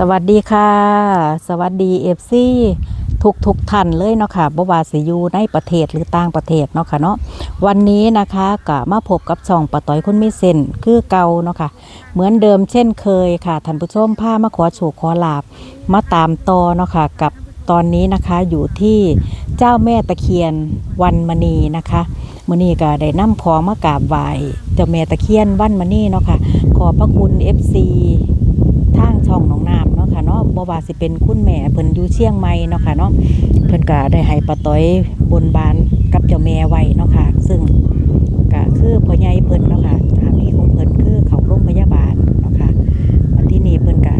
สวัสดีค่ะ สวัสดีเอฟซีทุกทุกท่านเลยเนาะค่ะบ่ว่าสิยูในประเทศหรือต่างประเทศเนาะค่ะเนาะวันนี้นะคะก็มาพบกับช่องปะต้อยคนมีเส้นคือเก่าเนาะค่ะ เหมือนเดิมเช่นเคยค่ะท่านผู้ชมพามาขอโชคขอลาบมาตามต่อเนาะค่ะกับตอนนี้นะคะอยู่ที่เจ้าแม่ตะเคียนวันมณีนะคะมื้อนี้ก็ได้นำของมากราบไหว้เจ้าแม่ตะเคียนวันมณีเนาะค่ะ ขอพระคุณ FC ทางช่องหนองน้ำเนา ค่ะเนาะบ่ว่าสิเป็นคุณแม่เพิ่นอยู่เชียงใหม่เนาะค่ะเนาะเพิ่นก็ได้ให้ป้าต้อยบนบานกับเจ้าแม่ไว้เนาะค่ะ ซึ่งก็คือพ่อใหญ่เพิ่นเนาะค่ะสามีของเพิ่นคือเขาโรงพยาบาลเนาะค่ะวันที่นี้เพิ่นก็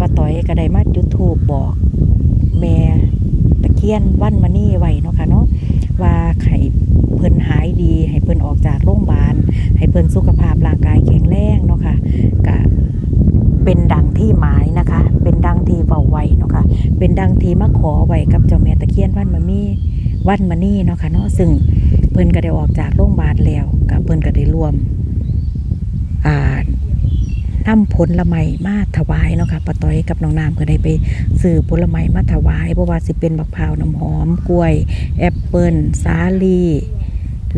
ป้าต้อยก็ได้มาจุดธูปบอกแม่ตะเคียนวันมานี่ไว้เนาะค่ะเนาะว่าให้เพิ่นหายดี ให้เพิ่นออกจากโรงพยาบาล ให้เพิ่นสุขภาพร่างกายแข็งแรงเนาะค่ะก็ เป็นดังที่หมายนะคะ เป็นดังที่เบาไว้เนาะค่ะเป็นดังที่มาขอไว้กับเจ้าแม่ตะเคียนวันมามีวันมานี่เนาะค่ะเนาะซึ่งเพิ่นก็ได้ออกจากโรงพยาบาลแล้วกับเพิ่นก็ได้รวมอ่านำผลไม้มาถวายเนาะค่ะป้าต้อยกับน้องน้ำก็ได้ไปซื้อผลไม้มาถวายเพราะว่าสิเป็นบักพร้าวน้ำหอมกล้วย แอปเปิลสาลี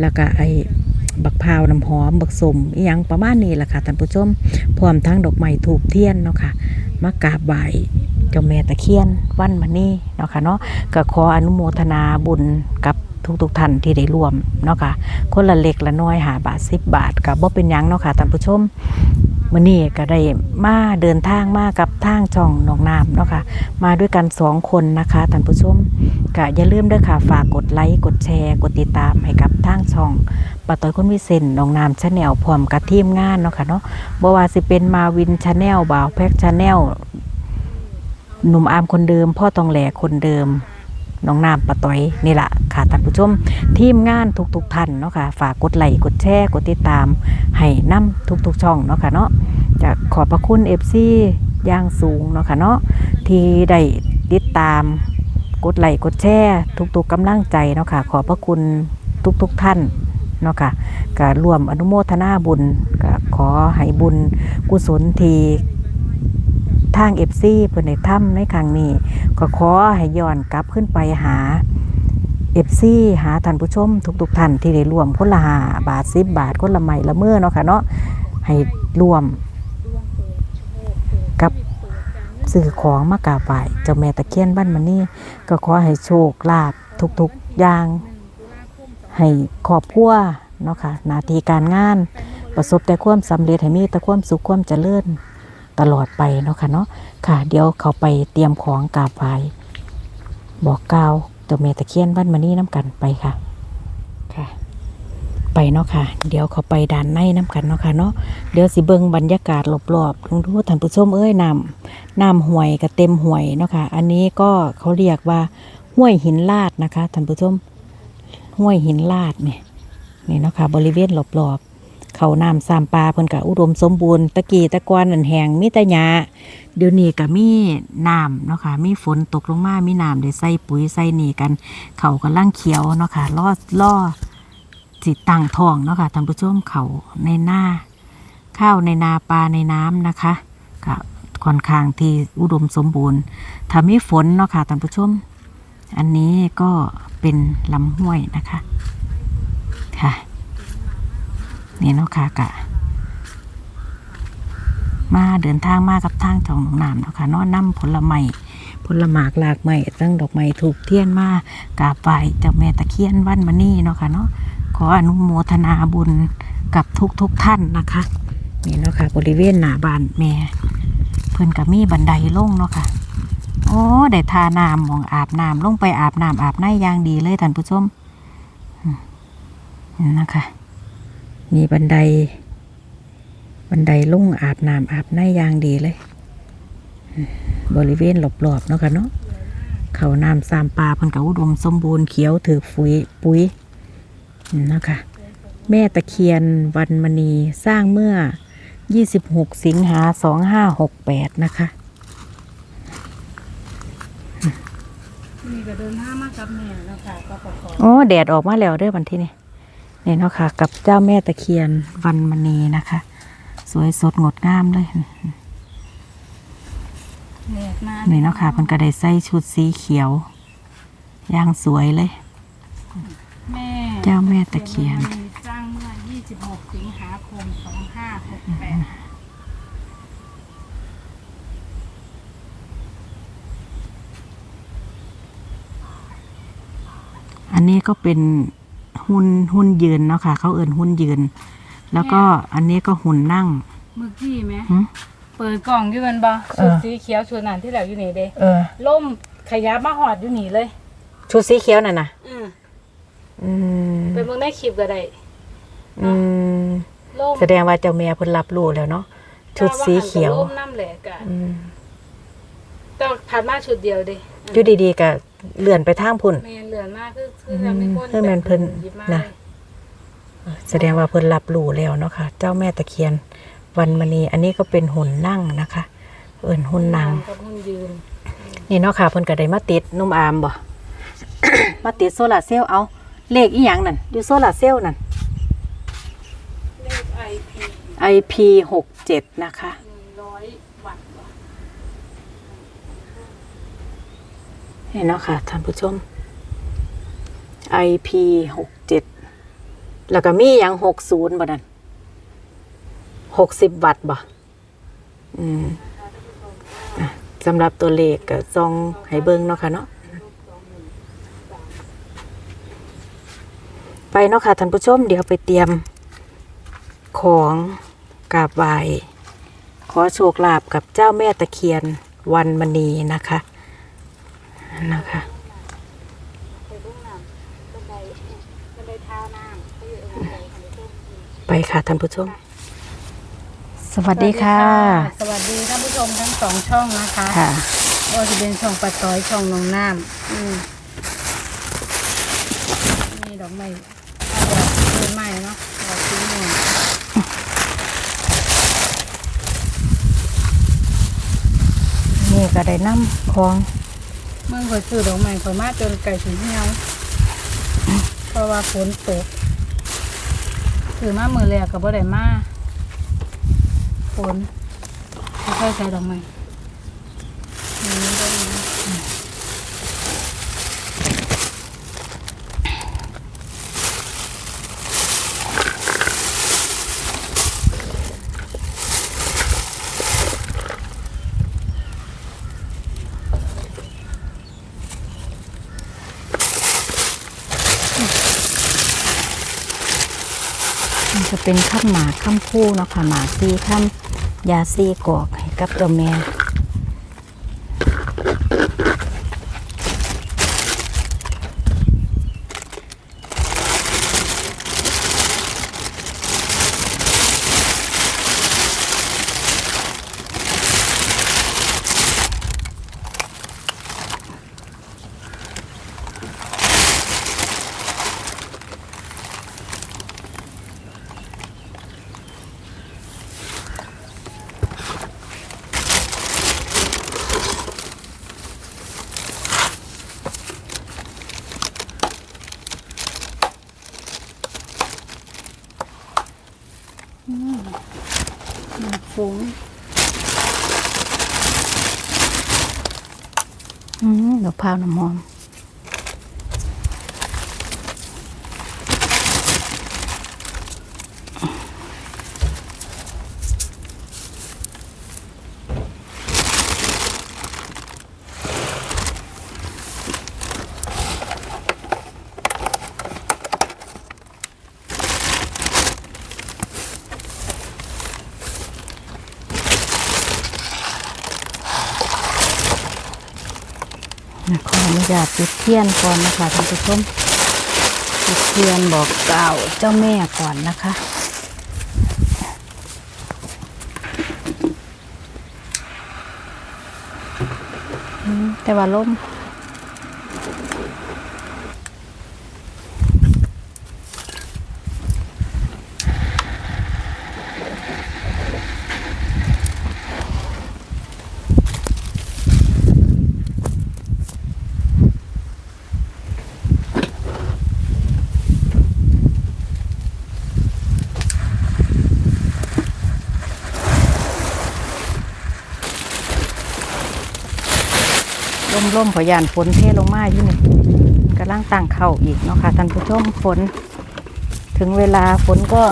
แล้วก็ไอ บักพาวน้ำหอม บักสมอหยังประมาณนี้แหละค่ะท่านผู้ชมพร้อมทั้งดอกไม้ถูกเทียนเนาะค่ะมากราบไหว้เจ้าแม่ตะเคียนวันมานี่เนาะค่ะเนาะก็ขออนุโมทนาบุญกับทุกๆท่านที่ได้ร่วมเนาะค่ะคนละเล็กละน้อยหาบาทสิบบาทกับบ่เป็นยังเนาะค่ะท่านผู้ชม มื้อนี้ก็ได้มาเดินทางมากับทางช่องหนองน้ำเนาะค่ะมาด้วยกันสองคนนะคะท่านผู้ชมก็อย่าลืมด้อค่ะฝากกดไลค์กดแชร์กดติดตามให้กับทางช่องปะต้อยคนวิเศษหนองน้ำชาแนลพร้อมกับทีมงานเนาะค่ะเนาะบ่ว่าสิเป็นมาวินชาแนลบ่าวแพ็กชาแนลหนุ่มอามคนเดิม พ่อตองแหลคนเดิม น้องน้ำปะต้อยนี่แหละค่ะท่านผู้ชมทีมงานทุกๆท่านเนาะค่ะฝากกดไลค์กดแชร์กดติดตาม ให้นํทุกๆช่องเนาะค่ะเนาะจะขอบพระคุณเอฟซีอย่างสูงเนาะค่ะเนาะที่ได้ติดตามกดไลค์กดแชร์ทุกๆกำลังใจเนาะค่ะขอบพระคุณทุกๆท่านเนาะค่ะก็ร่วมอนุโมทนาบุญก็ขอให้บุญกุศลที ทางเอฟซีเพื่อนในถ้ำในครั้งนี้ ก็ขอให้ย้อนกลับขึ้นไปหาเอฟซีหาท่านผู้ชม ทุกๆท่านที่ได้ร่วมคนละหาบาทสิบบาทคนละไม้ละเมื่อเนาะค่ะเนาะให้ร่วมกับสื่อของมากราบไหว้เจ้าแม่ตะเคียนบ้านมันนี่ก็ขอให้โชคลาภทุกๆอย่าง ให้ครอบครัวเนาะค่ะนาทีการงาน ประสบแต่ความสำเร็จให้มีแต่ความสุขความเจริญ ตลอดไปเนาะค่ะเนาะค่ะ เดี๋ยวเขาไปเตรียมของกราบไหว้บอกกล่าวเจ้าแม่ตะเคียนบ้านมานี่น้ำกันไปค่ะค่ะ ไปเนาะค่ะ เดี๋ยวเขาไปด้านในน้ำกันเนาะค่ะเนาะเดี๋ยวสิเบิงบรรยากาศรอบๆลุงดูท่านผู้ชมเอ้ยน้ำน้ำห่วยก็เต็มห่วยเนาะค่ะ อันนี้ก็เขาเรียกว่าห้วยหินลาดนะคะท่านผู้ชมห้วยหินลาดเนี่ยนี่เนาะค่ะบริเวณรอบๆ เขาน้ำสามปลาเพิ่นก็อุดมสมบูรณ์ตะกี้ตะกอนอันแหงมีแต่หญ้าเดี๋ยวนี้ก็มีน้ำเนาะค่ะมีฝนตกลงมามีน้ำได้ใส่ปุ๋ยใส่นี่กัน เขากำลังเขียวเนาะค่ะล่อล่อสิตั้งทองเนาะค่ะท่านผู้ชมเขาในหน้า ข้าวในนาปลาในน้ำนะคะก็ค่อนข้างที่อุดมสมบูรณ์ถ้ามีฝนเนาะค่ะท่านผู้ชม อันนี้ก็เป็นลำห้วยนะคะค่ะ นี่เนาะค่ะกะ มาเดินทางมากับทางจองหนองน้ำเนาะค่ะเนอนำผลไม้ผลหมากหลากไม้ตั้งดอกไม้ถูกเทียนมากราบไหว้เจ้าแม่ตะเคียนวันมานี่เนาะค่ะเนาะขออนุโมทนาบุญกับทุกทุกท่านนะคะนี่เนาะค่ะ บริเวณหน้าบ้านแม่ เพิ่นกับมีบันไดลงเนาะค่ะ โอ้ได้ทาน้ำมองอาบน้ำลงไปอาบน้ำอาบในอย่างดีเลยท่านผู้ชมนะคะ มีบันได บันไดลงอาบน้ำอาบในอย่างดีเลยอืมบริเวณรอบๆเนาะค่ะเนาะเขาน้ำสามปลาเพิ่นกับอุดมสมบูรณ์เขียวถือปุ๋ยปุ๋ยนี่นะคะแม่ตะเคียนวันมณีสร้างเมื่อ 26 สิงหา 2568 นะคะนี่ก็เดินทางมากับแม่แล้วค่ะก็ประกอบโอ้แดดออกมาแล้วเด้วยวันที่นี่ นี่เนาะค่ะ กับเจ้าแม่ตะเคียนวันมณีนะคะ สวยสดงดงามเลยแหลกมานี่เนาะค่ะเพิ่นก็ได้ใส่ชุดสีเขียวอย่างสวยเลยแม่เจ้าแม่ตะเคียนจ้างเมื่อ 26 สิงหาคม 2568อันนี้ก็เป็น หุ่นหุ่นยืนเนาะค่ะ เขาเอิ้นหุ่นยืน แล้วก็อันนี้ก็หุ่นนั่ง เมื่อกี้ไหมหึ เปิดกล่องอยู่มันบ่เอชุดอสีเขียวชุดนั้นที่เหลืออยู่นี่เด้เออ ล่มขยับมาหอดอยู่นี่เลยชุดสีเขียวน่ะนะอืมอืมเป็นมึงได้คลิปก็ได้อืมล่มแสดงว่าเจ้าแม่เพิ่นรับรู้แล้วเนาะชุดสีเขียวล่มน้ำแหลกอะอืมต้องผ่านมาชุดเดียวเด้อยู่ดีๆก็ เลื่อนไปทางพุ่น แม่นเหลือนมากคือคือจะไม่พ้นเออแม่นเพิ่นหยิบมาน่ะเลยแสดงว่าเพิ่นรับรู้แล้วเนาะค่ะ เจ้าแม่ตะเคียน วันมณีอันนี้ก็เป็นหุ่นนั่งนะคะ เอิ้นหุ่นนั่งกับหุ่นยืนนี่เนาะค่ะเพิ่นก็ได้มาติดนุ่มอามบ่ มาติดโซลาร์เซลล์เอาเลขอีหยังนั่นอยู่โซลาร์เซลล์นั่น เลข IP IP 67นะคะ 100วัตต์ว่ะ นี่เนาะค่ะท่านผู้ชม IP 67แล้วก็มีหยัง60บ่นั่น60วัตต์บ่อืมอ่สำหรับตัวเลขก็ซองให้เบิ่งเนาะค่ะเนาะไปเนาะค่ะท่านผู้ชม เดี๋ยวไปเตรียมของกราบไหว้ขอโชคลาภกับเจ้าแม่ตะเคียนวันมณีนะคะ นะคะไปเบื้องหน้าบันไดบันไดเท้าน้ำไปอยู่บันไดคันนี้ไปค่ะท่านผู้ชม สวัสดีค่ะ สวัสดีท่านผู้ชมทั้งสองช่องนะคะค่ะก็จะเป็นช่องปะต้อยช่องนองน้ำอืมนี่ดอกไม้เอาดอกเดินไม้เนาะดอกสีม่วงนี่ก็ได้นำของ เมื่อคอยซื้อดอกไม้คอยมาจนไก่สีเหี่ยวเพราะว่าฝนตกซื้อมามือแรกกับบ่ได้มาฝนค่อยใส่ดอกไม้อันนี้ได้ไหม มันจะ เป็นข้ามหมากข้ามคู่เนาะค่ะหมากซีข้ามยาซีกอกให้กับตัวแม่ ฟุ้งอืมดอกพาวน้ำหอมาตจุดเทียนก่อนนะคะท่านผู้ชมจุดเทียนบอกกล่าวเจ้าแม่ก่อนนะคะแต่ว่าล่ม ร่มพยานฝนเทลงมาอยู่นี่กำลังตั้งเข่าอีกเนาะค่ะท่านผู้ชมฝน ถึงเวลาฝนก็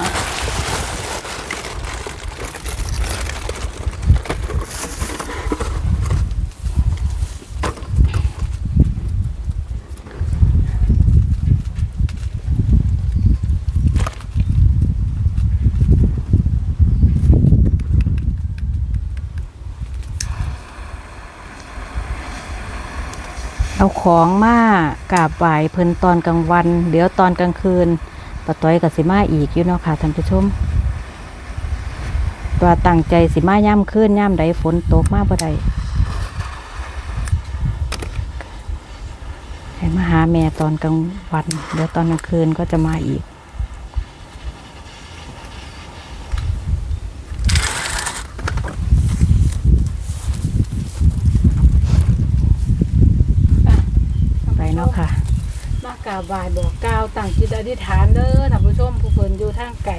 ของมากราบไหวเพิ่นตอนกลางวัน เดี๋ยวตอนกลางคืนปะต้อยกับสิมาอีกอยู่เนาะค่ะท่านผู้ชมตัวตั้งใจสิมาย่ำขึ้นย่ำใดฝนตกมากบ่ได้ให้มาหาแม่ตอนกลางวัน เดี๋ยวตอนกลางคืนก็จะมาอีก ไปเนาะค่ะ มา กราบไหว้บอกกล่าวตั้งจิตอธิษฐานเด้อท่านผู้ชมผู้เพิ่นอยู่ทางไกล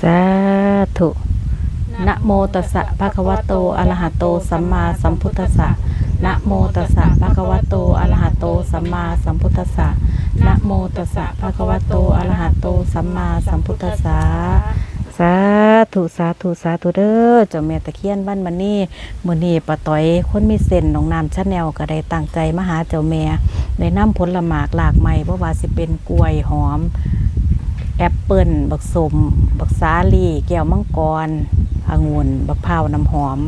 สาธุนะโมตัสสะภะคะวะโตอะระหะโตสัมมาสัมพุทธัสสะนะโมตัสสะภะคะวะโตอะระหะโตสัมมาสัมพุทธัสสะนะโมตัสสะภะคะวะโตอะระหะโตสัมมาสัมพุทธัสสะ สาธุสาธุสาธุเด้อเจ้าแม่ตะเคียนบ้านมันนี่มือนี้ป้าต้อยคนมีเส้นน้องน้ำชาแนลก็ได้ตั้งใจมาหาเจ้าแม่ได้นำผลละหมากหลากใหม่บ่ว่าสิเป็นกล้วยหอม แอปเปิลบักสมบักสาลีแก้วมังกรองุ่นบักพร้าวน้ำหอม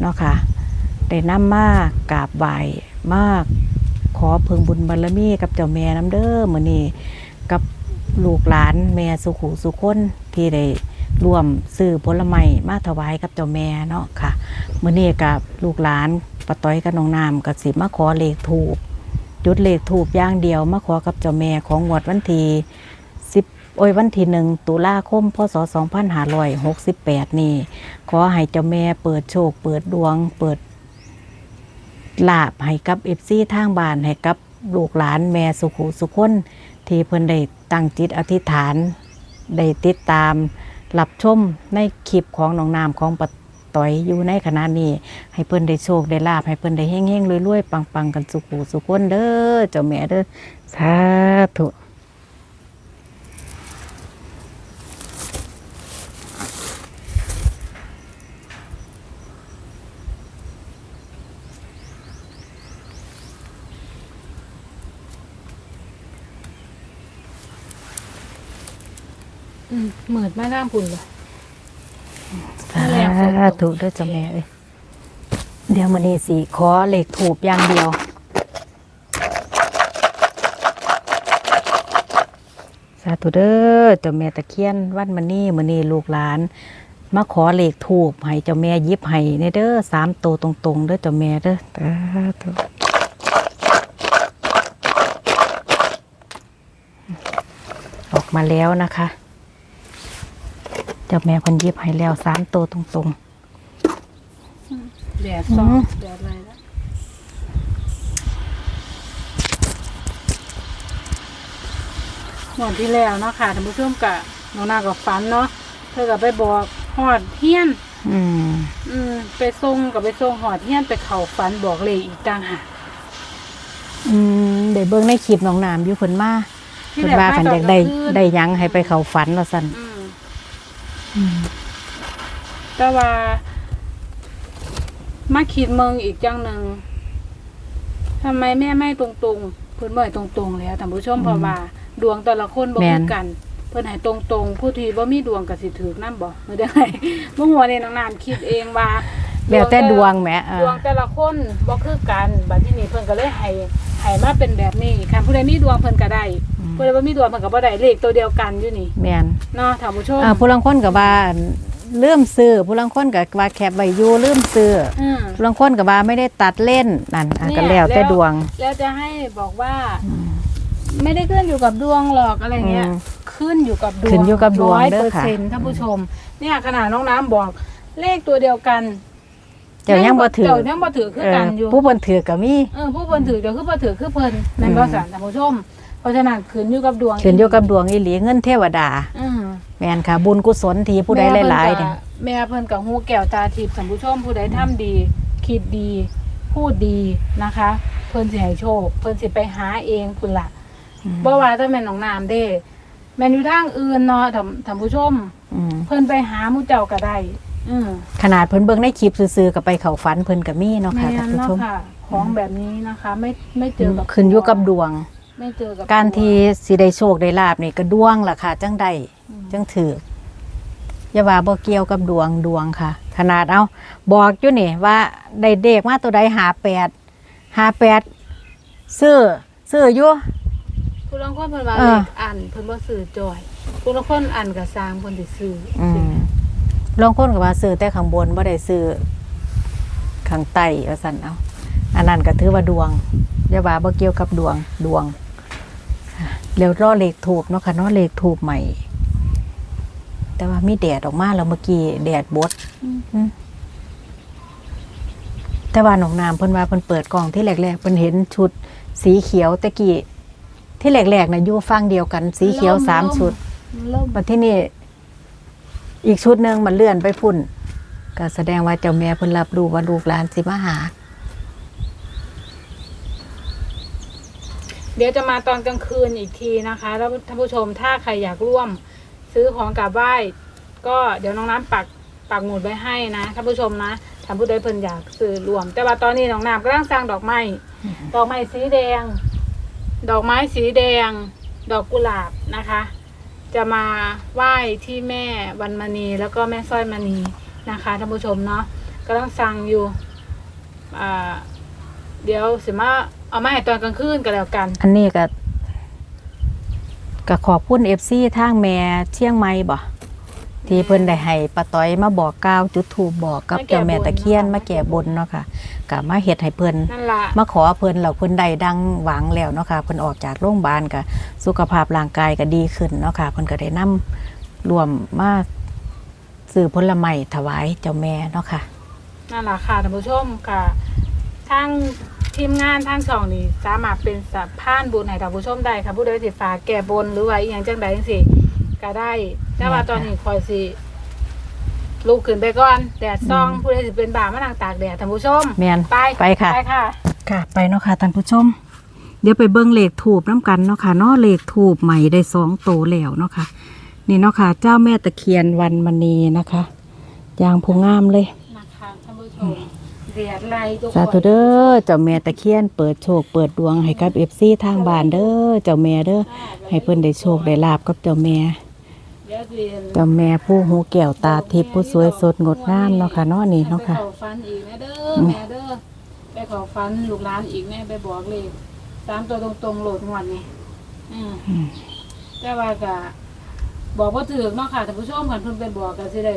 เนาะค่ะได้นำมากราบไหวมาก ขอเพึงบุญบารมีกับเจ้าแม่น้ำเด้อมือนี้กับ ลูกหลานแม่สุขุสุคนที่ได้ร่วมซื้อผลไม้มาถวายกับเจ้าแม่เนาะค่ะมื้อนี้กับลูกหลานปะต้อยกับน้องน้ำกับสิมาขอเลขถูกจุดเลขถูกย่างเดียวมาขอกับเจ้าแม่ของงวดวันที่สิบโอ้ยวันที่หนึ่งตุลาคมพศ2568นี่ ขอให้เจ้าแม่เปิดโชค เปิดดวง เปิดลาบให้กับเอฟซีทางบ้านให้กับลูกหลานแม่สุขุสุขคน ที่เพิ่นได้ตั้งจิตอธิษฐาน ได้ติดตามรับชมในคลิปของน้องนามของปต่อยอยู่ในขณะนี้ ให้เพิ่นได้โชคได้ลาบให้เพิ่นได้เฮงๆรวยๆปังๆ กันสุขสุขคนเด้อเจ้าแม่เด้อสาธุ อืม เหมือนมาทางพุ่นเลยสาธุเด้อเจ้าแม่เอ้ยเดี๋ยวมื้อนี้สิขอเหลขถูกอย่างเดียว สาธุเด้อเจ้าแม่ตะเคียนวันมันนี่มื้อนี้ลูกหลาน มาขอเหลขถูกให้เจ้าแม่ยิบให้ในเด้อสามโตตรงๆเด้อเจ้าแม่เด้อสาธุออกมาแล้วนะคะ เจ้าแม่คนหยิบให้แล้วสามโตวตรงๆแดดซองอืมแดดอะไรแล้วหมดที่แล้วเนาะค่ะท่านผู้ชมกะน้องนากับฝันเนาะเธอกับไปบอกหอดเฮียนอืมอืม ไปส่งกับไปส่งหอดเฮียนไปเข่าฝันบอกเลยอีกต่างหากอืมได้เบิ่งในคลิปน้องน้ำอยู่เพิ่นมาที่เพิ่นว่าแรกันมอยากได้ตนกลงคืนได้หยังให้ไปเข้าฝันว่าซั่น อืมอืม แต่ว่า มาคิดเมืองอีกจังหนึ่งทำไมแม่ไม่ตรงๆเพิ่นบ่ให้ตรงๆแล้วท่านผู้ชมเพราะว่าดวงแต่ละคนบ่คือกัน เพิ่นให้ตรงๆผู้ที่บ่มีดวงก็สิถูกนำบ่มื้อใดเมื่อหัวนี่น้องน้ำคิดเองว่าแล้วแต่ดวงแหมเอดอวงแต่ละคนบ่คือกันบัดที่นี้เพิ่นก็เลยให้ให้มาเป็นแบบนี้คันผู้ใดมีดวงเพิ่นก็ได้ อืมผู้ใดบ่มีดวงเพิ่นก็บ่ได้เลขตัวเดียวกันอยู่นี่แม่นเนาะท่านผู้ชมอ่าผู้ลางคนก็ว่าเริ่มซื้อผู้ลางคนก็ว่าแคบไว้อยู่ลืมซื้ออืมผู้ลางคนก็ว่าไม่ได้ตัดเล่นนั่นอะเนี่ยก็แล้วแต่แล้วดวงแล้วจะให้บอกว่า ไม่ได้ขึ้นอยู่กับดวงหรอกอะไรเงี้ย อืม ขึ้นอยู่กับดวงขึ้นอยู่กับดวงร้อยเด้เปออร์ค่ะ เซ็นต์ท่านผู้ชม เนี่ยขนาดน้องน้ำบอก เลขตัวเดียวกันเจ้ายังบ่ถือเจ้ายังบ่ถือคือเออกันอยู่ ผู้เพิ่นถือก็มี เออผู้เพิ่นถือเดี๋ยวคือบ่ถือคือเพิ่นนั่นก็สารท่านผู้ชม เพราะฉะนั้นขึ้นอยู่กับดวงขึ้นอยู่กับดวงอีหลีเงินเทวดาอืมแม่นค่ะ บุญกุศลที่ผู้ใดหลายๆเนี่ยแม่เพิ่นกับฮู้แก้วตาทิพย์ท่านผู้ชมผู้ใดทำดี คิดดี พูดดีนะคะ เพิ่นสิให้โชค เพิ่นสิไปหาเองคุณล่ะบ่ว่าถ้าแม่นน้องน้ำเด้แม่นอยู่ทางอื่นเนาะท่านท่านผู้ชมอืมเพิ่นไปหาหมู่เจ้าก็ได้อือขนาดเพิ่นเบิ่งในคลิปซื่อๆกับไปเข้าฝันเพิ่นก็มีเนาะค่ะแม่ท่านนผู้เนาะชมค่ะของแบบนี้นะคะ ไม่ไม่เจอกับขึ้นอยู่กับดวง ไม่เจอกับการที่สิได้โชคได้ลาบนี่ก็ดวงล่ะค่ะ จังได้อืมจังถืออย่าว่าบ่เกี่ยวกับดวงดวงค่ะ ขนาดเอาบอกอยู่นี่ว่าได้เด็กมาตัวใดหาแปดหาแปดซื้อซื้ออยู่ผู้ลางคนเพิ่นว่าเอเลอ ขอันเพิ่นบ่ซื้อจอยผู้ลางคนอันก็สร้างเพิ่นสิซื้อออืมลองคนก็ว่าซื้อแต่ข้างบนบ่ได้ซื้อข้างใต้ว่าซั่นเอาอันนั้นก็ถือว่าดวงอย่าว่าบ่เกี่ยวกับดวงดวง แล้วรอเลขถูกเนาะค่ะเนาะเลขถูกใหม่ แต่ว่ามีแดดออกมาแล้วเมื่อกี้แดดบดอืมอืมแต่ว่าหนองน้ำเพิ่นว่าเพิ่นเปิดกล่องที่แรกๆเพิ่นเห็นชุด สีเขียวตะกี้ที่แรกๆน่ะอยู่ฟังเดียวกัน สีเขียวสามชุดล่มมาที่นี่ อีกชุดหนึ่งมันเลื่อนไปพุ่น ก็แสดงว่าเจ้าแม่เพิ่นรับรู้ว่าลูกหลานสิมาหา เดี๋ยวจะมาตอนกลางคืนอีกทีนะคะแล้วท่านผู้ชมถ้าใครอยากร่วม ซื้อของกราบไหว้ก็เดี๋ยวน้องน้ำปักปักหมุดไว้ให้นะท่านผู้ชมนะท่านผู้ใดเพิ่นอยากซื้อรวม แต่ว่าตอนนี้น้องน้ำกำลังสร้างดอกไม้ดอกไม้สีแดง ดอกไม้สีแดง ดอกกุหลาบนะคะ จะมาไหว้ที่แม่วันมณีแล้วก็แม่สร้อยมณีนะคะท่านผู้ชมเนาะกำลังสั่งอยู่เดี๋ยวสิมา เอามาให้ตอนกลางคืนก็แล้วกัน อันนี้ก็ก็ขอบคุณเอฟซีทางแม่เชียงใหม่บ่ที่เพิ่นได้ให้ป้าต้อยมาบอกกล่าวจุดถูกบอกกับมาแก้เจ้าแม่บนตะเคียนเนาะมาแก่บนเนาะค่ะก็มาเฮ็ดให้เพิ่นนั่นล่ะมาขอเพิ่นแล้วเพิ่นได้ดังหวังแล้วเนาะค่ะเพิ่นออกจากโรงพยาบาลก็สุขภาพร่างกายก็ดีขึ้นเนาะค่ะเพิ่นก็ได้นำรวมมาซื้อผลไม้ถวายเจ้าแม่เนาะค่ะนั่นล่ะค่ะท่านผู้ชมค่ะ ทางทีมงานทางช่องนี่สามารถเป็นสะพานบุญให้ท่านผู้ชมได้ค่ะผู้ใดสิฝากแก่บนหรือว่าอีหยังจังใดจังซี่ก็ได้แต่ว่าตอนนี้คอยสิลูกขึ้นไปก่อนแดดซองผู้ใดสิเป็นบ่ามานั่งตากแดดท่านผู้ชมแม่นไปไปค่ะ ไปค่ะ ค่ะไปเนาะค่ะท่านผู้ชม เดี๋ยวไปเบิ่งเลขถูบน้ำกันเนาะค่ะเนาะเลขถูบใหม่ได้สองโตแล้วเนาะค่ะ นี่เนาะค่ะ เจ้าแม่ตะเคียนวันมณีนะคะยางพงงามเลย นะคะท่านผู้ชม แดดไล่ทุกคนสาธุเด้อเจ้าแม่ตะเคียนเปิดโชคเปิดดวงให้กับเอฟซีทางบ้านเด้อเจ้าแม่เด้อให้เพิ่นได้โชคได้ลาบกับเจ้าแม่เดี๋ยวเรียนเจ้าแม่ผู้หูแก้วตาทิพย์ผู้สวยสดงดงามเนาะค่ะเนาะนี่เนาะค่ะ ไปขอฟันอีกนะเด้อแม่เด้อไปขอฟันลูกหลานอีกแม่ไปบอกเลยสามตัวตรงๆโหลดงวดนี่อืมอืม แต่ว่าก็บอกว่าถือเนาะค่ะท่านผู้ชมกันเพิ่นไปบอกก็สิได้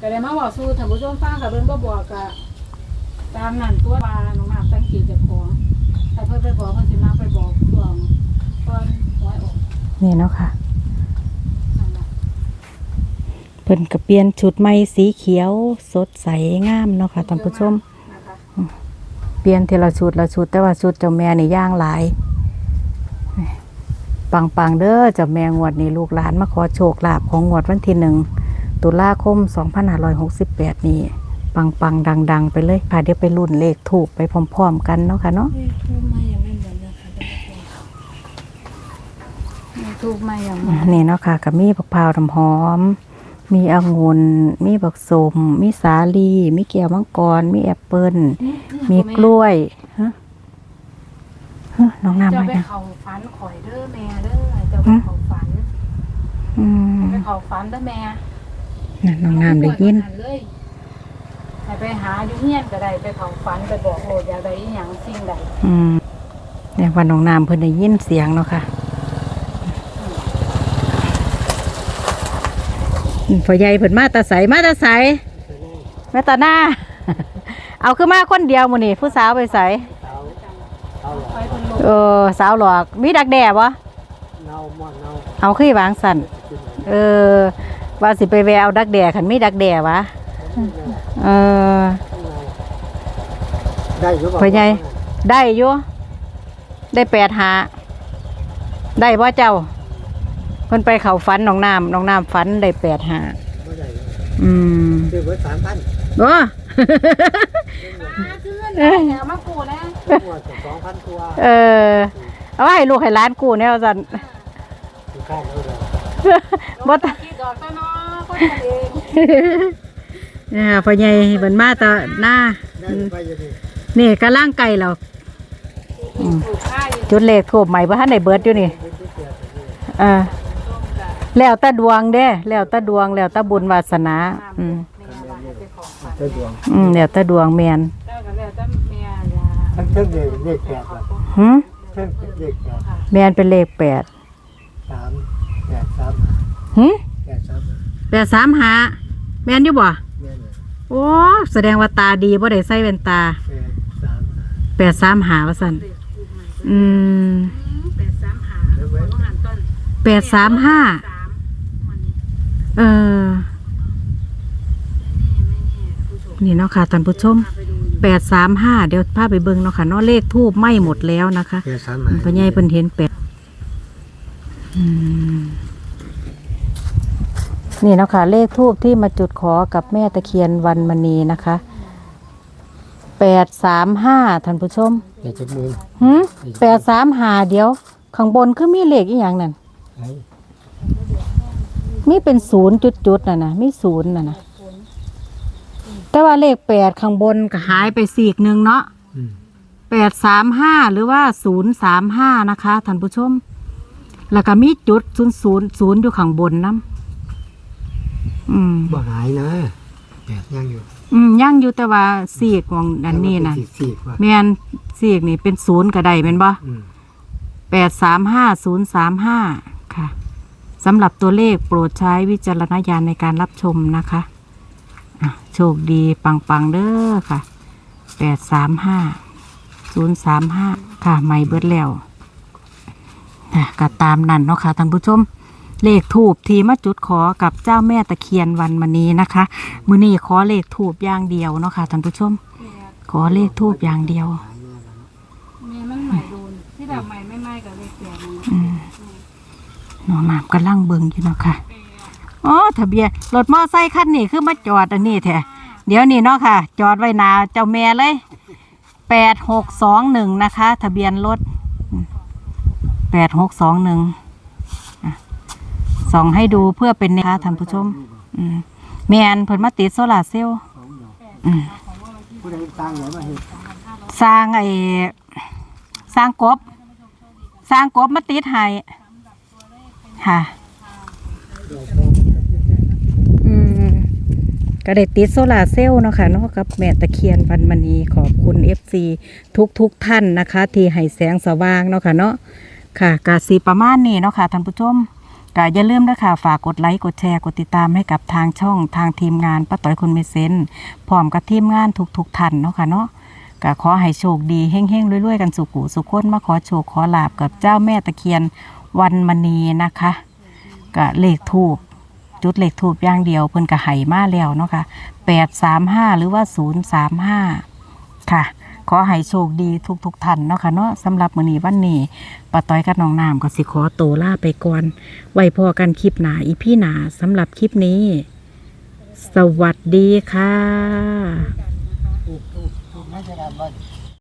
ก็ได้มาบอกสู้ท่านผู้ชมฟังกับเพิ่นบ่บอกก็ ตามนั้นตัวว่าน้องน้ำสังเกตเจากของถ้าเพิ่นไปบอกเพิ่นสิมาไปบอกช่วงก่อนหวยออกนี่เนาะค่ะ นั่นล่ะเพิ่นก็เปลี่ยนชุดใหม่สีเขียวสดใสงามเนาะค่ะท่านผู้ชม นะคะเปลี่ยนทีละชุดละชุดแต่ว่าชุดเจ้าแม่นี่ย่างหลายปังปังๆเด้อเจ้าแม่งวดนี้ลูกหลานมาขอโชคลาภของงวดวันที่หนึ่งตุลาคม 2568 นี้ ปังปังดังดังๆไปเลยพาเดี๋ยวไปรุ่นเลขถูกไปพร้อมๆกันเนาะค่ะเนาะเลขทูบมายังไม่เหมือนเลยค่ะเลขทูบมาอย่างอ่านี่เนาะค่ะก็มีบักพร้าวน้ำหอม มีองุ่นมีบักสมมีสาลี มีแก้วมังกร มีแอปเปิ้ลมีกล้วยฮะฮะน้องน้ำจะมาไปเนี่ยเขาฝันข่อยเด้อแม่เด้อจะไปเขาฝันอืมไปเขาฝันเด้อแม่นั่นน้องน้ำได้ยินเลย ให้ไปหาอยู่เฮียนก็ได้ไปเขาฝันไปบอกโลดอยากได้อีหยังสิ่งใดอืมเนี่ยวันน้องน้ำเพิ่นได้ยินเสียงเนาะค่ะอืมพ่อใหญ่เพิ่นมาแตาใสมาแตาใสแม่ตาหน้า เอาคือมาคนเดียวมื้อนี้ผู้สาวไปใสไปคนโลดเออสาวหลอก มีดักแด่บ่เน่าหมอนเน่าเอาคือวางสั่นเออว่าสิไปแววดักแด่คันมีดักแด่วะ เออ ได้หรือเปล่าพ่อใหญ่ ได้อยู่ได้แปดหา ได้บ่เจ้าเพิ่นไปเขาฝันน้องน้ำน้องน้ำฝันได้แปดหาไม่ได้อืมซื้อไว้สามพันโอ้เอ้ยเอามากูนะตัวสองพันตัวเออ เอาไว้ให้ลูกให้หล้านกูแนวสันคือข้างเขาเลยบ่ตกี่ดอกก็เนาะคนเอง เนี่ยพ่อใหญ่เพิ่นมาแตะหน้าได้ไปอยังนี้นี่กำลังไก่เราถูกค่าอยู่จุดเลขทูบใหม่บ่ทันได้เบิดอยู่นี่เออแล้วแต่ดวงเด้ แล้วแต่ดวงแล้วแต่บุญวาสนา อืมเจ้าดวงอืมแล้วแต่ดวงแม่นแล้วก็แล้วแต่แม่ยาทั้งเท่งเด็กเลขแปดละหึเท่งเลขแปดแม่นเป็นเลขแปดสามแปดสามหึแปดสามแปดสามหาแม่นอยู่บ่แม่นเลย โอ้แสดงว่าตาดีบ่ได้ใส่แว่นตาแปดสามแปดสามหาว่าซั่นอืมแปดสามหาแล้วไว้ต้องหันต้นแปดสามห้าสามวันนี้เออนี่ไม่แน่ผู้ชมนี่เนาะค่ะท่านผู้ชมพาไปดูอยู่แปดสามห้าเดี๋ยวพาไปเบิ่งเนาะค่ะเนาะเลขทูบไหม้หมดแล้วนะคะแปดสามพ่อใหญ่เพิ่นเห็นแปดอืม นี่เนาะค่ะเลขทูบที่มาจุดขอกับแม่ตะเคียนวันมณีนะคะแปดสามห้าท่านผู้ชมแปดเจ็ดหมื่นหืมแปดสามหาเดี๋ยว ข้างบนคือมีเลขอีหยังนั่นไอ้มีเป็นศูนย์จุดๆน่ะนะมีศูนย์น่ะนะแต่ว่าเลขแปดข้างบนก็หายไปสีกหนึ่งเนาะอืมแปดสามห้าหรือว่าศูนย์สามห้านะคะท่านผู้ชม แล้วก็มีจุดศูนย์ศูนย์ศูนย์อยู่ข้างบนน้ำ อืมบ่หายนะแปดยังอยู่อืมย่างอยู่แต่ว่าสีกของอันนี้นะสี่สี่ว่าแมนสีกนี่เป็นศูนย์ก็ได้เป็นบ่อืมแปดสามห้าศูนย์สามห้าค่ะสำหรับตัวเลขโปรดใช้วิจารณญาณในการรับชมนะคะอะโชคดีปังๆเด้อค่ะแปดสามห้าศูนย์สามห้าค่ะไม่เบิดแล้วนะก็ตามนั่นเนาะค่ะท่านผู้ชม เลขถูกทีมาจุดขอกับเจ้าแม่ตะเคียนวันมณีนะคะ มือนี้ขอเลขถูกอย่างเดียวเนาะค่ะท่านผู้ชม ขอเลขทูบอย่างเดียวแม่มันใหม่โดนที่แบบใหม่ไม่ไหม้กับเลขแปดนี่อืมน้องน้ำกำลังเบิ่งอยู่เนาะค่ะอ๋อทะเบียนรถมอไซค์คันนี้คือมาจอดอันนี้แท้เดี๋ยวนี้เนาะค่ะ จอดไว้หนาเจ้าแม่เลยแปดหกสองหนึ่งนะคะ ทะเบียนรถแปดหกสองหนึ่ง ส่องให้ดูเพื่อเป็นแนวทางท่านผู้ชม อืมแมนเพิ่นมาติดโซลาร์เซลล์อืมผู้ใดสร้างไหนมาเห็นสร้างไอ้สร้างกบ สร้างกบมาติดให้ค่ะ อืมก็ได้ติดโซลาร์เซลล์เนาะค่ะเนาะกับแม่ตะเคียนวันมณีขอบคุณ FC ทุกทุกๆท่านนะคะ ที่ให้แสงสว่างเนาะค่ะเนาะค่ะกาสีประมาณนี้เนาะค่ะท่านผู้ชม ก็อย่าลืมนะคะฝากกดไลค์กดแชร์กดติดตามให้กับทางช่องทางทีมงานป้าต้อยคนเมเซนพร้อมกับทีมงานทุกๆท่านเนาะค่ะเนาะก็ขอให้โชคดีเฮ้งๆรวยๆกันสุขุสุขคนมาขอโชคขอลาบกับเจ้าแม่ตะเคียนวันมณีนะคะก็เลขทูบจุดเหล็กถูกอย่างเดียวเพิ่นก็ให้มาแล้วเนาะค่ะแปดสามห้าหรือว่าศูนย์สามห้าค่ะ ขอให้โชคดีทุกทุกท่านเนาะค่ะเนาะสำหรับมื้อนี้วันนี้ป้าต้อยกับน้องน้ำก็สิขอโตวลาไปก่อน ไว้พอกันคลิปหนาอีพี่หนาสำหรับคลิปนี้ สวัสดีค่ะ ถูกถูกถูกไม่ใช่การบ้าน